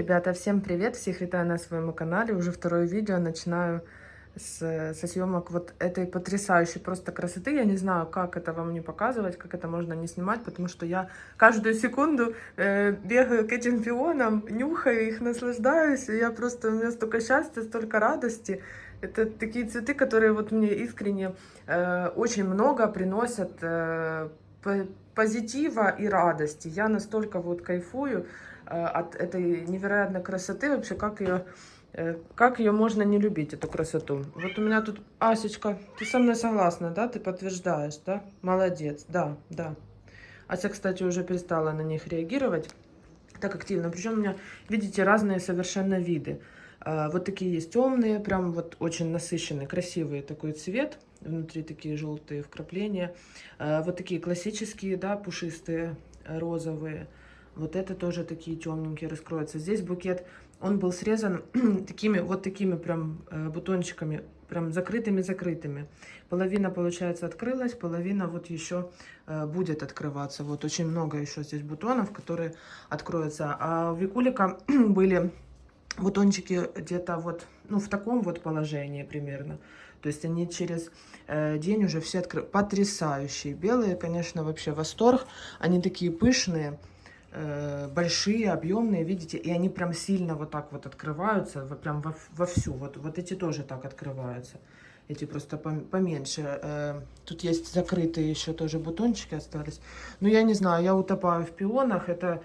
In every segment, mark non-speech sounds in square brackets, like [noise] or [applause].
Ребята, всем привет! Всех витаю на своем канале. Уже второе видео начинаю с, со съемок вот этой потрясающей просто красоты. Я не знаю, как это вам не показывать, как это можно не снимать, потому что я каждую секунду э, бегаю к этим пионам, нюхаю их, наслаждаюсь. И я просто, у меня столько счастья, столько радости. Это такие цветы, которые вот мне искренне э, очень много приносят э, позитива и радости. Я настолько вот кайфую э, от этой невероятной красоты, вообще как ее, э, как ее можно не любить, эту красоту. Вот у меня тут, Асечка, ты со мной согласна, да, ты подтверждаешь, да? Молодец, да, да. Ася, кстати, уже перестала на них реагировать так активно. Причем у меня, видите, разные совершенно виды. А, Вот такие есть темные, прям вот очень насыщенный, красивый такой цвет. Внутри такие желтые вкрапления. А, Вот такие классические, да, пушистые, э, розовые. Вот это тоже такие темненькие раскроются. Здесь букет, он был срезан [clears throat] такими, вот такими прям э, бутончиками, прям закрытыми-закрытыми. Половина, получается, открылась, половина вот еще э, будет открываться. Вот очень много еще здесь бутонов, которые откроются. А у Викулика [clears throat] были бутончики где-то вот, ну, в таком вот положении примерно. То есть они через э, день уже все откры... потрясающие. Белые, конечно, вообще восторг. Они такие пышные, э, большие, объемные, видите, и они прям сильно вот так вот открываются, прям во, вовсю. Вот, вот эти тоже так открываются. Эти просто пом- поменьше. Э, тут есть закрытые еще тоже бутончики остались. Но я не знаю, я утопаю в пионах. Это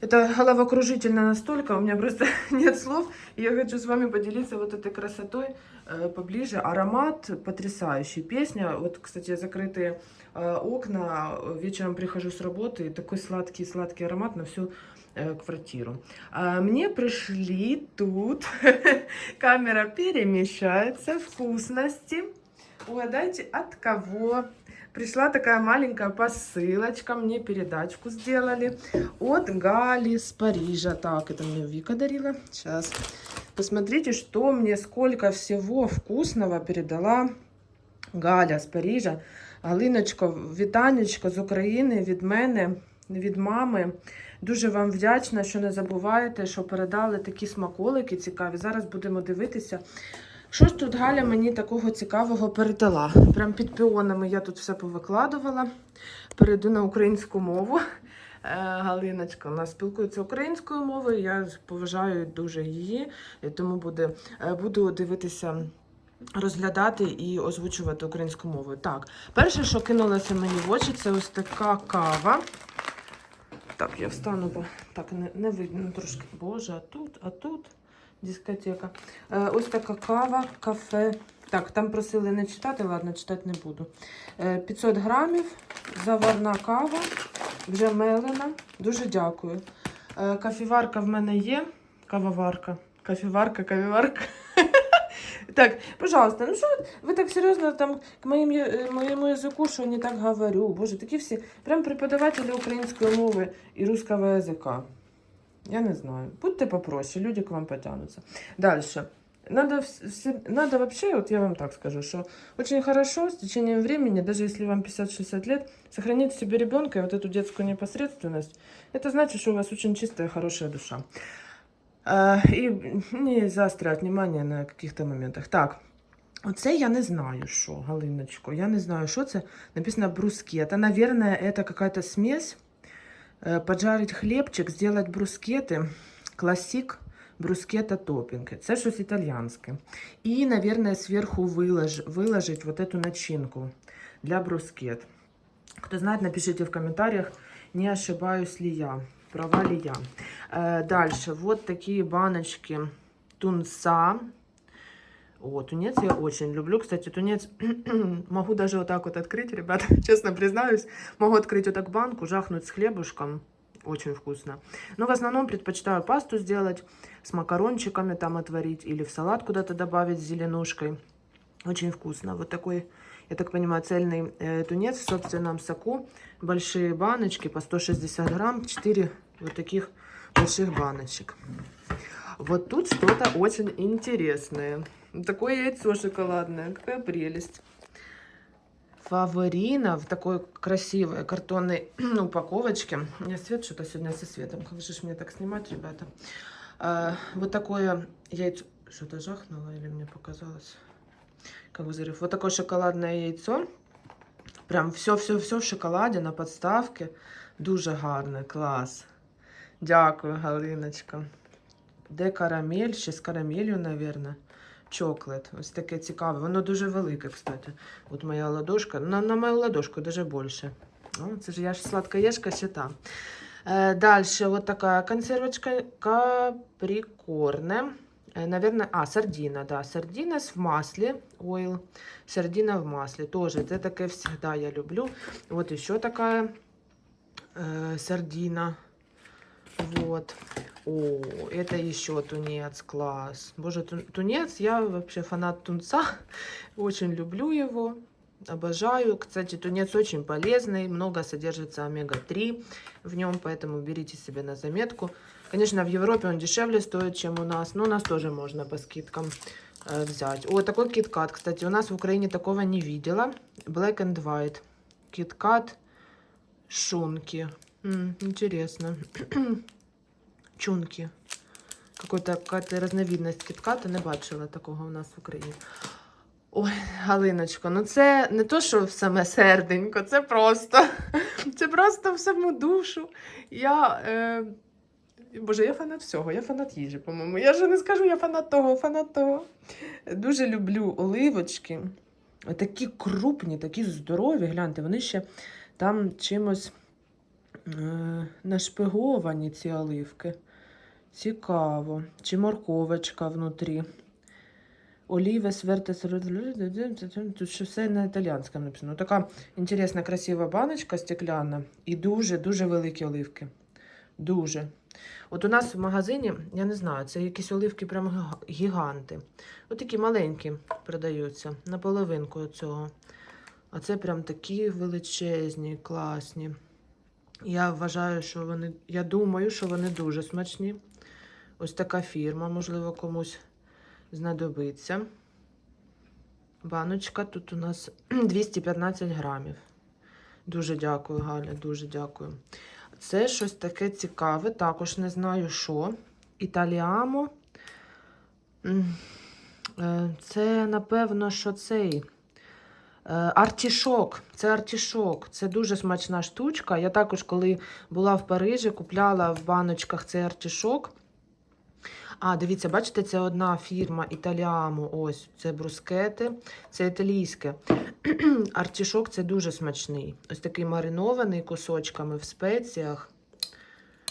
это головокружительно настолько, у меня просто [laughs] нет слов. Я хочу с вами поделиться вот этой красотой э, поближе. Аромат потрясающий. Песня, вот, кстати, закрытые э, окна. Вечером прихожу с работы, и такой сладкий-сладкий аромат на всю э, квартиру. А мне пришли тут, [laughs] камера перемещается, вкусности. Угадайте, от кого? Пришла такая маленькая посылочка, мне передачку сделали от Гали с Парижа. Так, это мне Вика дарила. Сейчас. Посмотрите, что мне, сколько всего вкусного передала Галя з Парижа. Галиночко, вітанечко з України від мене, від мами. Дуже вам вдячна, що не забуваєте, що передали такі смаколики цікаві. Зараз будемо дивитися. Що ж тут Галя мені такого цікавого передала? Прям під піонами я тут все повикладувала. Перейду на українську мову. Е, Галиночка у нас спілкується українською мовою. Я поважаю дуже її, тому буде, е, буду дивитися, розглядати і озвучувати українською мовою. Так, перше, що кинулося мені в очі, це ось така кава. Так, я встану, бо так не, не видно трошки. Боже, а тут, а тут дискотека. Е, ось така кава, кафе. Так, там просили не читати, ладно, читати не буду. Е, 500 грамів, заварна кава, вже мелена. Дуже дякую. Е, Кафіварка в мене є. Кавоварка. Кафіварка, кавіварка. [laughs] Так, пожалуйста, ну що ви, так серйозно там к моїм, е, моєму язику, що не так говорю. Боже, такі всі прям преподавателі української мови і русского язика. Я не знаю. Будьте попроще, люди к вам потянутся. Дальше. Надо, вс- все- надо вообще, вот я вам так скажу, что очень хорошо с течением времени, даже если вам 50-60 лет, сохранить в себе ребенка и вот эту детскую непосредственность. Это значит, что у вас очень чистая, хорошая душа. А, и не заострять внимание на каких-то моментах. Так, оце я не знаю, що, Галиночко, я не знаю, що це. Написано брускета. Наверное, это какая-то смесь. Э, Поджарить хлібчик, сделать брускети. Классик брускета топпинг. Це щось італійське. І, наверное, сверху вилож, виложить вот эту начинку для брускет. Кто знает, напишите в комментариях, не ошибаюсь ли я, права ли я. Э, дальше, вот такие баночки тунца. О, тунец я очень люблю. Кстати, тунец [clears throat] могу даже вот так вот открыть, ребята, [laughs] честно признаюсь. Могу открыть вот так банку, жахнуть с хлебушком. Очень вкусно. Но в основном предпочитаю пасту сделать с макарончиками там отварить или в салат куда-то добавить с зеленушкой. Очень вкусно. Вот такой, я так понимаю, цельный э, тунец в собственном соку. Большие баночки по 160 грамм. 4 вот таких больших баночек. Вот тут что-то очень интересное. Такое яйцо шоколадное. Какая прелесть. Фаворина в такой красивой картонной упаковочке. У меня свет что-то сегодня со светом. Как же мне так снимать, ребята? Э, вот такое яйцо. Что-то жахнуло или мне показалось? Как взрыв. Вот такое шоколадное яйцо. Прям все-все-все в шоколаді на подставці. Дуже гарне, клас. Дякую, Галиночка. Де карамель? Ще з карамелью, мабуть Чоклет. Ось таке цікаве. Воно дуже велике, кстати. От моя ладошка. На, на мою ладошку даже більше. О, це ж я ж сладкоежка ще та. Е, дальше вот такая консервочка каприкорне. Э, Наверное, а, сардина, да, сардина с в масле, ойл, сардина в масле, тоже, это такое всегда я люблю. Вот еще такая э, сардина, Вот. О, это еще тунец, класс. Боже, ту- тунец, я вообще фанат тунца, [laughs] очень люблю его, обожаю. Кстати, тунец очень полезный, много содержится омега-3 в нем, поэтому берите себе на заметку. Конечно, в Европе он дешевле стоит, чем у нас, но у нас тоже можно по скидкам э, взять. О, такой киткат, кстати, у нас в Украине такого не видела. Black and White. Киткат шунки. М, интересно. [clears throat] Чунки. Какая-то разновидность китката, не бачила такого у нас в Україні. Ой, Галиночко, ну це не то, що саме серденько, це просто. [laughs] Це просто в саму душу. Я. Е... Боже, я фанат всього, я фанат їжі, по-моєму. Я ж не скажу, я фанат того, фанат того. Дуже люблю оливочки. Такі крупні, такі здорові. Гляньте, вони ще там чимось. Нашпиговані, ці оливки. Цікаво. Чи морковочка внутрі. Оліве, свертес, тут ще все на італіянському написано. Така інтересна, красива баночка стекляна і дуже-дуже великі оливки. Дуже. От у нас в магазині, я не знаю, це якісь оливки прям гіганти. От такі маленькі продаються, на половинку цього. А це прям такі величезні, класні. Я вважаю, що вони, я думаю, що вони дуже смачні. Ось така фірма, можливо, комусь знадобиться. Баночка тут у нас [clears throat] 215 грамів. Дуже дякую, Галя, дуже дякую. Це щось таке цікаве, також не знаю що. Італіамо. Е, Це, напевно, що цей. Е, Артішок. Це артішок. Це дуже смачна штучка. Я також, коли була в Парижі, купляла в баночках цей артішок. А, дивіться, бачите, це одна фірма Італіамо. Ось це брускети, це італійське. [clears throat] Артішок це дуже смачний. Ось такий маринований кусочками в спеціях.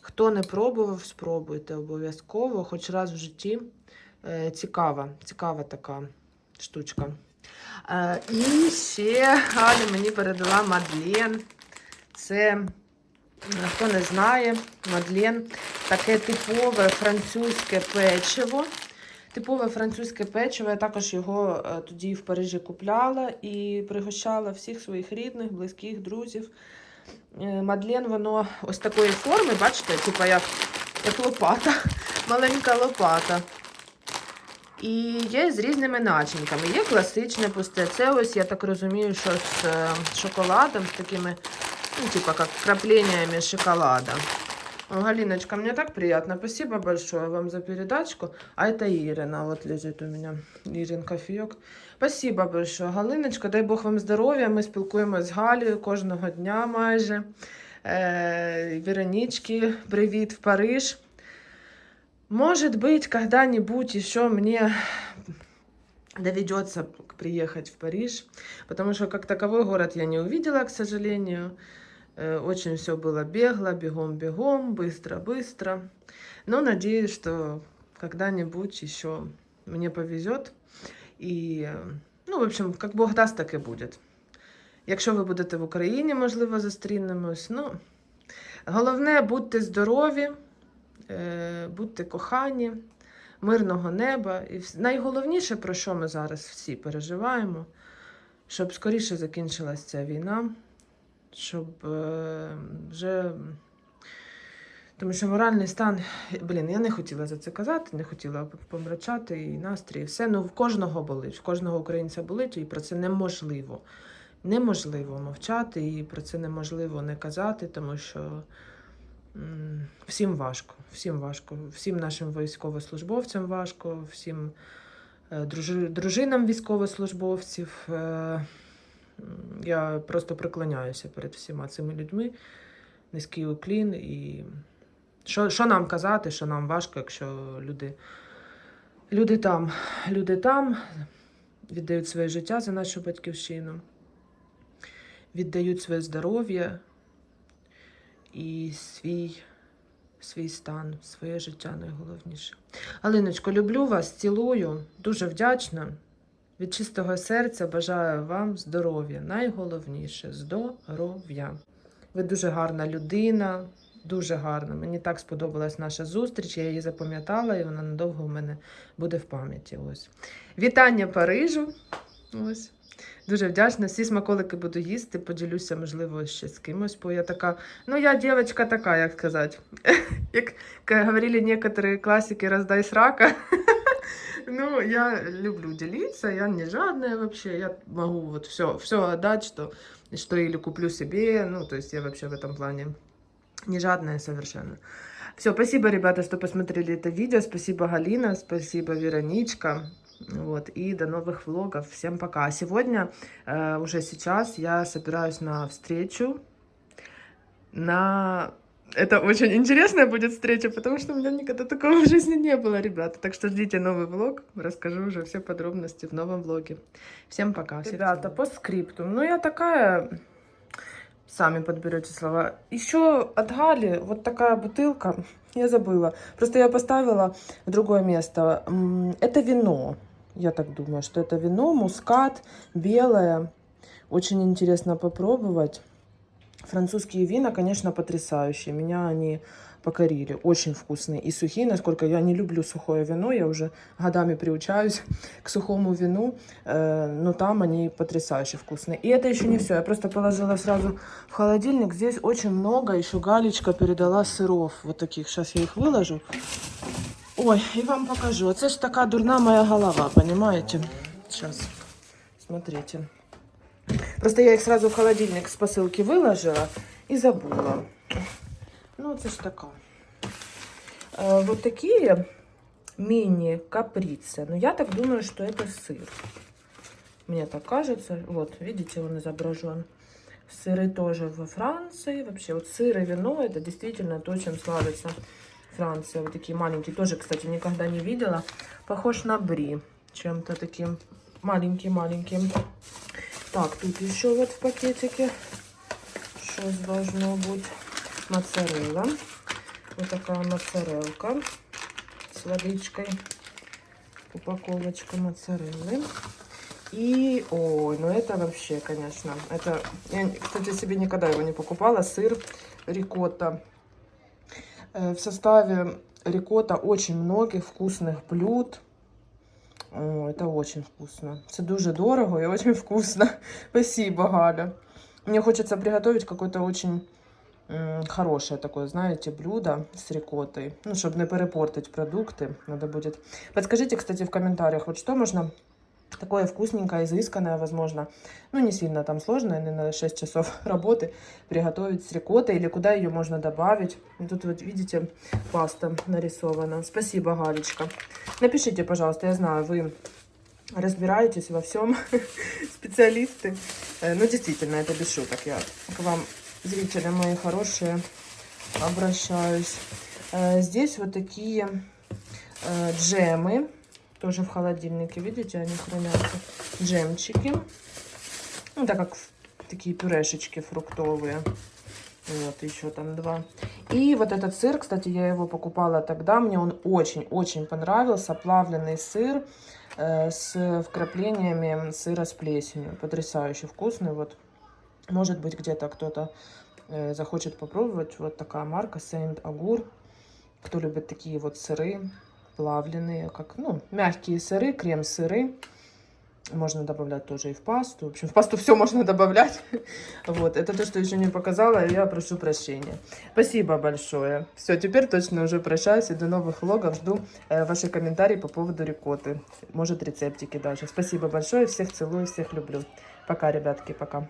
Хто не пробував, спробуйте обов'язково, хоч раз в житті. Е, цікава, цікава така штучка. Е, і ще Галя мені передала Мадлен. Це, хто не знає, Мадлен таке типове французьке печиво. Типове французьке печиво. Я також його е, тоді в Парижі купляла і пригощала всіх своїх рідних, близьких, друзів. Е, Мадлен, воно ось такої форми, бачите, типу як, як лопата, [laughs] маленька лопата. І є з різними начинками. Є класичне пусте. Це ось, я так розумію, що з е, шоколадом, з такими, ну, типа как краплениями шоколада. Галиночка, мне так приятно. Спасибо большое вам за передачку. А это Ирина, вот лежит у меня. Ирин кофійок. Спасибо большое, Галиночка. Дай Бог вам здоров'я. Ми спілкуємося з Галею кожного дня майже. Е, Веронички, привіт в Париж. Может быть, когда-нибудь еще мне доведется приехать в Париж, потому что как таковой город я не увидела, к сожалению. Э, Очень все было бегло, бегом-бегом, быстро-быстро. Но надеюсь, что когда-нибудь еще мне повезет. І, е, ну, в общем, як Бог дасть, так і буде. Якщо ви будете в Україні, можливо, зустрінемось. Ну, головне, будьте здорові, е, Будьте кохані, мирного неба. І найголовніше, про що ми зараз всі переживаємо, щоб скоріше закінчилася ця війна, щоб е, вже. Тому що моральний стан, блін, я не хотіла за це казати, не хотіла помрачати і настрій, і все. Ну, в кожного болить, в кожного українця болить, і про це неможливо. Неможливо мовчати, і про це неможливо не казати, тому що всім важко. Всім важко. Всім нашим військовослужбовцям важко, всім е, дружинам військовослужбовців. Е, Я просто преклоняюся перед всіма цими людьми. Низький уклін. І що, що нам казати, що нам важко, якщо люди, люди там, люди там віддають своє життя за нашу батьківщину, віддають своє здоров'я і свій, свій стан, своє життя найголовніше. Алиночко, люблю вас, цілую, дуже вдячна. Від чистого серця бажаю вам здоров'я. Найголовніше здоров'я. Ви дуже гарна людина, дуже гарна. Мені так сподобалась наша зустріч, я її запам'ятала, і вона надовго у мене буде в пам'яті. Ось. Вітання Парижу. Ось. Дуже вдячна. Всі смаколики буду їсти, поділюся, можливо, ще з кимось, бо я така. Ну, я дівчинка така, як сказати. [laughs] Як к- говорили некоторые классики, раздай срака. [laughs] Ну, я люблю делиться, я не жадная вообще, я могу вот все, все отдать, что, что или куплю себе, ну, то есть я вообще в этом плане не жадная совершенно. Все, спасибо, ребята, что посмотрели это видео, спасибо, Галина, спасибо, Вероничка, Вот, и до новых влогов, всем пока. А Сегодня, э, уже сейчас, я собираюсь на встречу, на... Это очень интересная будет встреча, потому что у меня никогда такого в жизни не было, ребята. Так что ждите новый влог, расскажу уже все подробности в новом влоге. Всем пока. Ребята, по скрипту. Ну, я такая... Сами подберете слова. Еще от Гали вот такая бутылка. [laughs] Я забыла. Просто я поставила в другое место. Это вино. Я так думаю, что это вино, мускат, белое. Очень интересно попробовать. Французские вина, конечно, потрясающие. Меня они покорили. Очень вкусные. И сухие, насколько я не люблю сухое вино. Я уже годами приучаюсь [laughs] к сухому вину. Э, но там они потрясающе вкусные. И это еще не все. Я просто положила сразу в холодильник. Здесь очень много. Еще Галечка передала сыров. Вот таких. Сейчас я их выложу. Ой, и вам покажу. Это ж такая дурна моя голова, понимаете? Сейчас. Смотрите. Просто я их сразу в холодильник с посылки выложила и забыла. Ну, это ж такая. Э, Вот такие мини-каприцы. Но я так думаю, что это сыр. Мне так кажется. Вот, видите, он изображен. Сыры тоже во Франции. Вообще, вот сыр и вино, это действительно то, чем славится Франция. Вот такие маленькие. Тоже, кстати, никогда не видела. Похож на бри. Чем-то таким маленьким-маленьким. Так, тут еще вот в пакетике. Что должно быть? Моцарелла. Вот такая моцарелка с водичкой. Упаковочка моцареллы. И, ой, ну это вообще, конечно, это, я, кстати, себе никогда его не покупала, сыр рикотта. Э, В составе рикотта очень многих вкусных блюд. О, это очень вкусно. Это дуже дорого и очень вкусно. [laughs] Спасибо, Галя. Мне хочется приготовить какое-то очень м, хорошее такое, знаете, блюдо с рикоттой. Ну, чтобы не перепортить продукты, надо будет. Подскажите, кстати, в комментариях, вот что можно такое вкусненькое, изысканное, возможно, ну, не сильно там сложное, не на 6 часов [laughs] работы, приготовить с рикоттой, или куда ее можно добавить. И Тут вот, видите, паста нарисована. Спасибо, Галечка. Напишите, пожалуйста, я знаю, вы разбираетесь во всем, [laughs] специалисты. Э, Ну, действительно, это без шуток. Я к вам, зрители мои хорошие, обращаюсь. Э, Здесь вот такие э, джемы, тоже в холодильнике, видите, они хранятся. Джемчики. Ну, так как такие пюрешечки фруктовые. Вот, еще там два. И вот этот сыр, кстати, я его покупала тогда. Мне он очень-очень понравился. Плавленый сыр э, с вкраплениями сыра с плесенью. Потрясающе вкусный. Вот, может быть, где-то кто-то э, захочет попробовать. Вот такая марка Saint Agur. Кто любит такие вот сыры плавленые, как, ну, мягкие сыры, крем-сыры. Можно добавлять тоже и в пасту. В общем, в пасту все можно добавлять. [laughs] Вот, это то, что еще не показала, и я прошу прощения. Спасибо большое. Все, теперь точно уже прощаюсь и до новых влогов. Жду э, ваши комментарии по поводу рикоты. Может, рецептики даже. Спасибо большое, всех целую, всех люблю. Пока, ребятки, пока.